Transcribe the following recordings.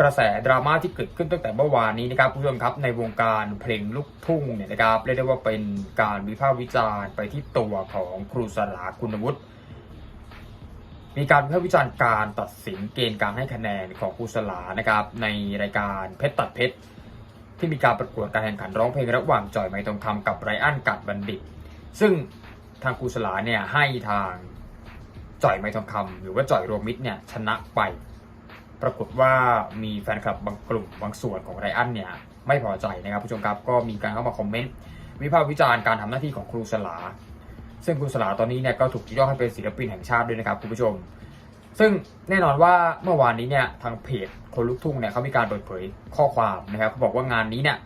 กระแสดราม่าที่เกิดขึ้นตั้งแต่เมื่อวานนี้นะครับผู้ชมครับในวงการเพลงลูกทุ่งเนี่ยนะครับเรียกได้ว่าเป็นการวิพากษ์วิจารณ์ไปที่ตัวของครูสลาคุณวุฒิมีการวิพากษ์วิจารณ์การตัดสินเกณฑ์การให้คะแนนของครูสลานะครับในรายการเพชรตัดเพชรที่มีการประกวดการแข่งขันร้องเพลงระหว่างจอยไม้ทองคำกับไรอันกัดบัณฑิต ซึ่งทางครูสลาเนี่ยให้ทางจ่อยไมทองคำหรือว่าจ่อยรวมมิตรเนี่ยชนะไป ปรากฏว่ามีแฟนคลับบางกลุ่มบางส่วนของไรอันเนี่ยไม่พอใจนะครับผู้ชมครับก็มีการเข้ามาคอมเมนต์วิพากษ์วิจารณ์การทำหน้าที่ของครูสลา ซึ่งครูสลาตอนนี้เนี่ยก็ถูกยกย่อให้เป็นศิลปินแห่งชาติด้วยนะครับคุณผู้ชม ซึ่งแน่นอนว่าเมื่อวานนี้เนี่ยทางเพจคนลุกทุ่งเนี่ยเขามีการเปิดเผยข้อความนะครับเขาบอกว่างานนี้เนี่ย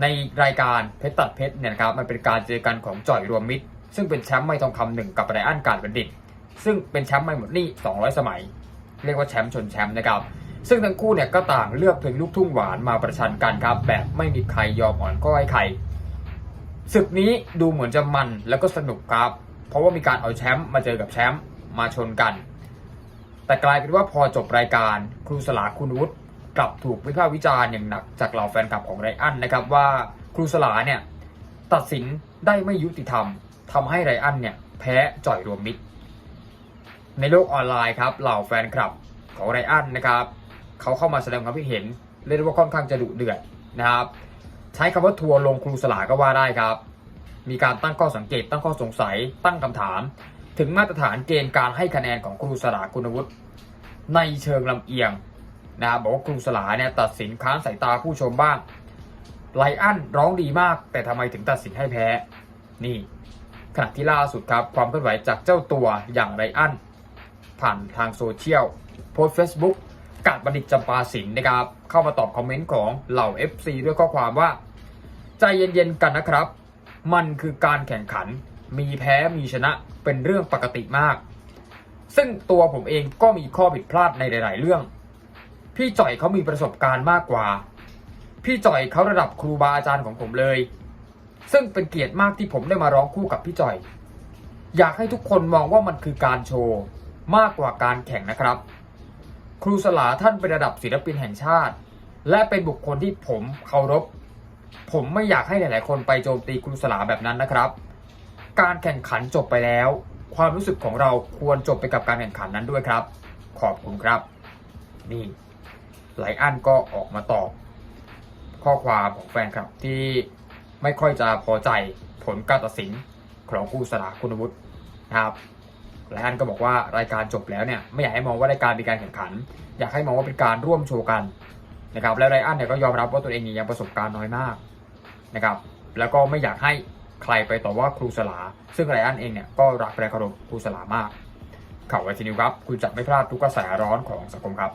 ในรายการเพชรตัดเพชรเนี่ยนะครับมันเป็นการเจอกันของจ่อยรวมมิตร ซึ่งเป็นแชมป์ไม่ทองคำหนึ่งกับไรอันการบัณฑิต ซึ่งเป็นแชมป์ไม่หมดนี่200 สมัย เรียกว่าแชมป์ชนแชมป์นะครับ ซึ่งทั้งคู่เนี่ยก็ต่างเลือกเพลงลูกทุ่งหวานมาประชันกันครับ แบบไม่มีใครยอมอ่อนก็ให้ใครศึกนี้ดูเหมือนจะมันแล้วก็สนุกครับ เพราะว่ามีการเอาแชมป์มาเจอกับแชมป์มาชนกัน แต่กลายเป็นว่าพอจบรายการครูสลาคุณวุฒิกลับถูกวิพากษ์วิจารณ์อย่างหนักจากเหล่าแฟนคลับของไรอันนะครับว่าครูสลาเนี่ยตัดสินได้ไม่ยุติธรรมทำให้ไรอันเนี่ยแพ้จ่อยรวมมิตร ในโลกออนไลน์ครับเหล่าแฟนคลับของไรอันนะครับเขาเข้ามาแสดงความคิดเห็นเรียกได้ว่าค่อนข้างจะดุเดือดนะครับ ใช้คำว่าทัวร์ลงครูสลาก็ว่าได้ครับ มีการตั้งข้อสังเกตตั้งข้อสงสัย ตั้งคำถาม ถึงมาตรฐานเกณฑ์การให้คะแนนของครูสลาคุณวุฒิในเชิงลำเอียงนะครับบอกว่าครูสลาเนี่ยตัดสินค้านสายตาผู้ชมบ้างไลอันร้องดีมาก แต่ทำไมถึงตัดสินให้แพ้ นี่ ขณะที่ล่าสุดครับ ความเคลื่อนไหวจากเจ้าตัวอย่างไรอัน ผ่านทางโซเชียลโพสต์ Facebook กาดบัณฑิตจำปาสินนะครับ เข้ามาตอบคอมเมนต์ของเหล่า FC ด้วยข้อความว่า ใจเย็นๆกันนะครับ มันคือการแข่งขัน มีแพ้มีชนะเป็นเรื่องปกติมาก ซึ่งตัวผมเองก็มีข้อผิดพลาดในหลาย ๆ เรื่อง พี่จ่อยเขามีประสบการณ์มากกว่า พี่จ่อยเขาระดับครูบาอาจารย์ของผมเลย ซึ่งเป็นเกียรติมากที่ผมได้มาร้องคู่กับพี่จ่อย อยากให้ทุกคนมองว่ามันคือการโชว์ มากกว่าการแข่งนะครับ ครูสลาท่านเป็นระดับศิลปินแห่งชาติ และเป็นบุคคลที่ผมเคารพ ผมไม่อยากให้หลาย ๆ คนไปโจมตีครูสลาแบบนั้นนะครับ การแข่งขันจบไปแล้ว ความรู้สึกของเราควรจบไปกับการแข่งขันนั้นด้วยครับ ขอบคุณครับ นี่หลายอันก็ออกมาตอบ ข้อความของแฟนคลับที่ไม่ค่อยจะพอใจผลการตัดสินของครูสลาคุณวุฒินะครับ ไลายอันก็บอกว่ารายการจบแล้วเนี่ยไม่อยากให้มองว่ารายการเป็นการแข่งขัน อยากให้มองว่าเป็นการร่วมโชว์กันนะครับแล้วไรอันเนี่ยก็ยอมรับว่าตัวเองยังประสบการณ์น้อยมากนะครับแล้วก็ไม่อยากให้ใครไปต่อว่าครูสลา ซึ่งไรอันเองเนี่ยก็รักและเคารพครูสลามากข่าวไวทีนิวครับ คุณจะไม่พลาดทุกกระแสร้อนของสังคมครับ